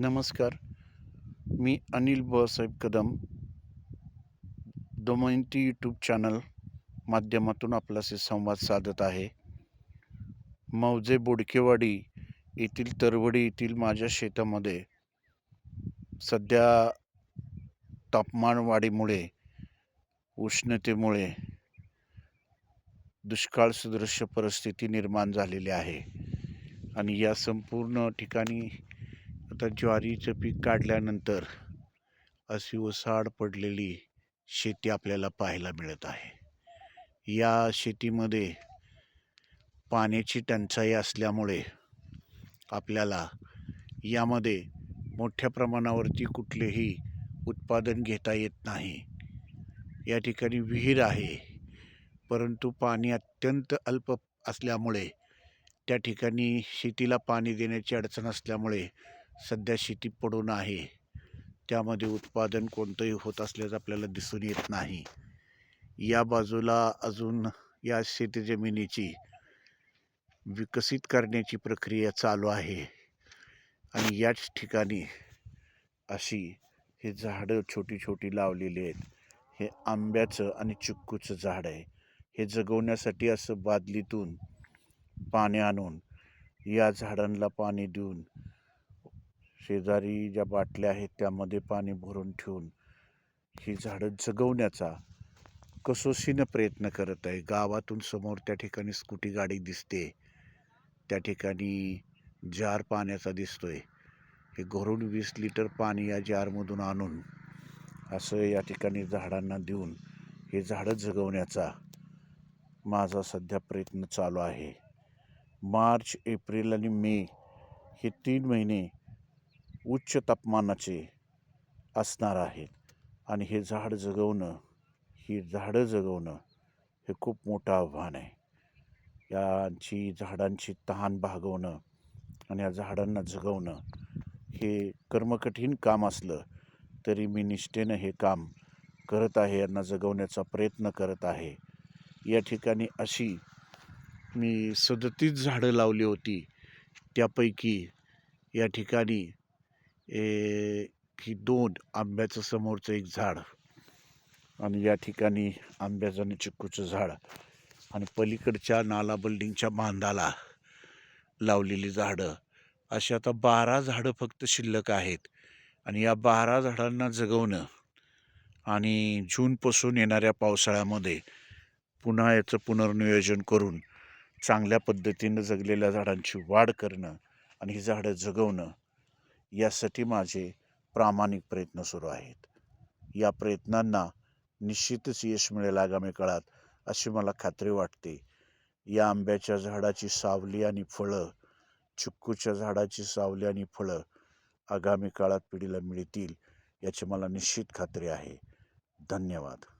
नमस्कार. मी Anil Basaheb Kadam. Damayanti YouTube channel माध्यमातून आपल्याशी संवाद साधत आहे. मौजे बोडकेवाडी येथील तरवडी येथील माझ्या शेतामध्ये सध्या तापमान वाढीमुळे उष्णतेमुळे दुष्काळ सदृश्य परिस्थिती निर्माण झालेली आहे. आणि या संपूर्ण ठिकाणी आता ज्वारीचं पीक काढल्यानंतर अशी ओसाड पडलेली शेती आपल्याला पाहायला मिळत आहे. या शेतीमध्ये पाण्याची टंचाई असल्यामुळे आपल्याला यामध्ये मोठ्या प्रमाणावरती कुठलेही उत्पादन घेता येत नाही. या ठिकाणी विहीर आहे परंतु पाणी अत्यंत अल्प असल्यामुळे त्या ठिकाणी शेतीला पाणी देण्याची अडचण असल्यामुळे सध्या शेती पडून आहे. त्यामध्ये उत्पादन कोणतंही होत असल्याचं आपल्याला दिसून येत नाही. या बाजूला अजून या शेतजमिनीची विकसित करण्याची प्रक्रिया चालू आहे. आणि याच ठिकाणी अशी हे झाडं छोटी छोटी लावलेली आहेत. हे आंब्याचं आणि चिक्कूचं झाड आहे. हे जगवण्यासाठी असं बादलीतून पाणी आणून या झाडांना पाणी देऊन शेजारी ज्या बाटल्या आहेत त्यामध्ये पाणी भरून ठेवून ही झाडं जगवण्याचा कसोशीनं प्रयत्न करत आहे. गावातून समोर त्या ठिकाणी स्कूटी गाडी दिसते. त्या ठिकाणी जार पाण्याचा दिसतोय. हे घरून वीस लिटर पाणी या जारमधून आणून असं या ठिकाणी झाडांना देऊन हे झाडं जगवण्याचा माझा सध्या प्रयत्न चालू आहे. मार्च एप्रिल आणि मे हे तीन महिने उच्च तापमानाचे असणार आहेत. आणि हे झाड जगवणं ही झाडं जगवणं हे खूप मोठं आव्हान आहे. यांची झाडांची तहान भागवणं आणि या झाडांना जगवणं हे कर्मकठीण काम असलं तरी मी निष्ठेनं हे काम करत आहे यांना जगवण्याचा प्रयत्न करत आहे. या ठिकाणी अशी मी सदतीस झाडं लावली होती. त्यापैकी या ठिकाणी ए ही दोन आंब्याचं समोरचं एक झाड आणि या ठिकाणी आंब्याचं आणि चिक्कूचं झाड आणि पलीकडच्या नाला बिल्डिंगच्या बांधाला लावलेली झाडं. अशी आता बारा झाडं फक्त शिल्लक आहेत आणि या बारा झाडांना जगवणं आणि जूनपासून येणाऱ्या पावसाळ्यामध्ये पुन्हा याचं पुनर्नियोजन करून चांगल्या पद्धतीनं जगलेल्या झाडांची वाढ करणं आणि ही झाडं जगवणं यासाठी माझे प्रामाणिक प्रयत्न सुरू आहेत. या प्रयत्नांना निश्चितच यश मिळेल आगामी काळात अशी मला खात्री वाटते. या आंब्याच्या झाडाची सावली आणि फळं चिक्कूच्या झाडाची सावली आणि फळं आगामी काळात पिढीला मिळतील याची मला निश्चित खात्री आहे. धन्यवाद.